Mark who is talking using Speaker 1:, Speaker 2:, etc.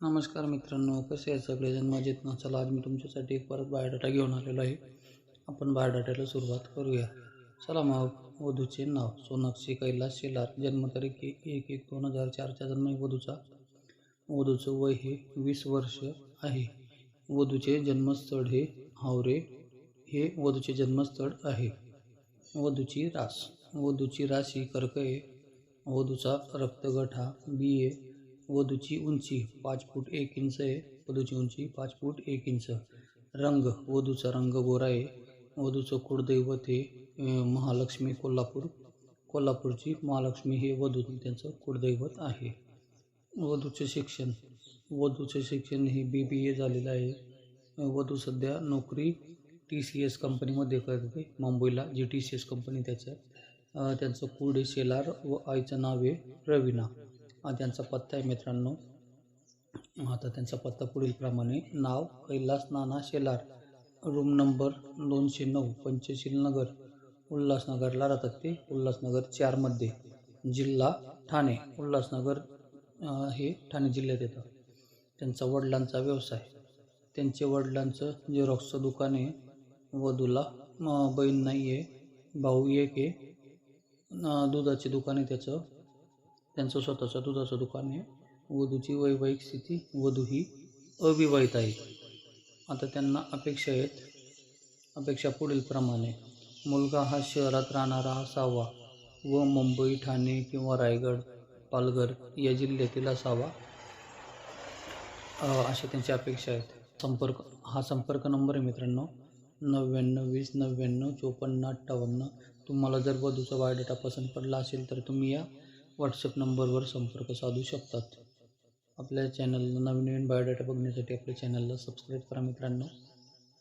Speaker 1: नमस्कार मित्रांनो कसे आहे सगळेजण मजेत ना चला आज मी तुमच्यासाठी एक परत बायोडाटा घेऊन आलेलो आहे. आपण बायोडाट्याला सुरुवात करूया. चला मग वधूचे नाव. सोनाक्षी कैलास शेलार. जन्मतारीख एक एक दोन हजार चारच्या जन्म वधूचा. वधूचं वय हे वीस वर्ष आहे. वधूचे जन्मस्थळ हे हावरे. हे वधूचे जन्मस्थळ आहे. वधूची रास. वधूची राशी ही कर्कये वधूचा रक्तगठा बी ए. वधूची उंची पाच फूट एक इंच आहे. वधूची उंची पाच फूट एक इंच. रंग वधूचा रंग गोरा आहे. वधूचं कुळदैवत हे महालक्ष्मी कोल्हापूर. कोल्हापूरची महालक्ष्मी हे वधू त्यांचं कुळदैवत आहे. वधूचे शिक्षण. वधूचे शिक्षण हे बी बी ए झालेलं आहे. वधू सध्या नोकरी टी सी एस कंपनीमध्ये करते मुंबईला G T C S company त्याचं त्यांचं कुडे शेलार व आईचं नाव आहे रवीना. त्यांचा पत्ता आहे मित्रांनो. आता त्यांचा पत्ता पुढीलप्रमाणे नाव कैलास नाना शेलार रूम नंबर दोनशे नऊ पंचशील नगर उल्हासनगरला राहतात ते. उल्हासनगर चारमध्ये जिल्हा ठाणे उल्हासनगर हे ठाणे जिल्ह्यात येतं. त्यांचा वडिलांचा व्यवसाय. त्यांचे वडिलांचं झेरॉक्सचं दुकान आहे. वधूला बहीण नाही आहे भाऊ एक आहे. दुधाचे दुकान आहे त्याचं. त्यांचं स्वतःचं दुधाचं दुकान आहे. वधूची वैवाहिक स्थिती वधू ही अविवाहित आहे. आता त्यांना अपेक्षा आहेत. अपेक्षा पुढीलप्रमाणे मुलगा हा शहरात राहणारा असावा व मुंबई ठाणे किंवा रायगड पालघर या जिल्ह्यातील असावा अशा त्यांच्या अपेक्षा आहेत. संपर्क हा संपर्क नंबर आहे मित्रांनो. नव्याण्णव वीस नव्याण्णव चोपन्न अठ्ठावन्न. तुम्हाला जर वधूचा बायोडेटा पसंत पडला असेल तर तुम्ही या. व्हॉट्सअप नंबरवर संपर्क साधू शकतात. आपल्या चॅनलला नवीन नवीन बायोडाटा बघण्यासाठी आपल्या चॅनलला सबस्क्राईब करा मित्रांनो.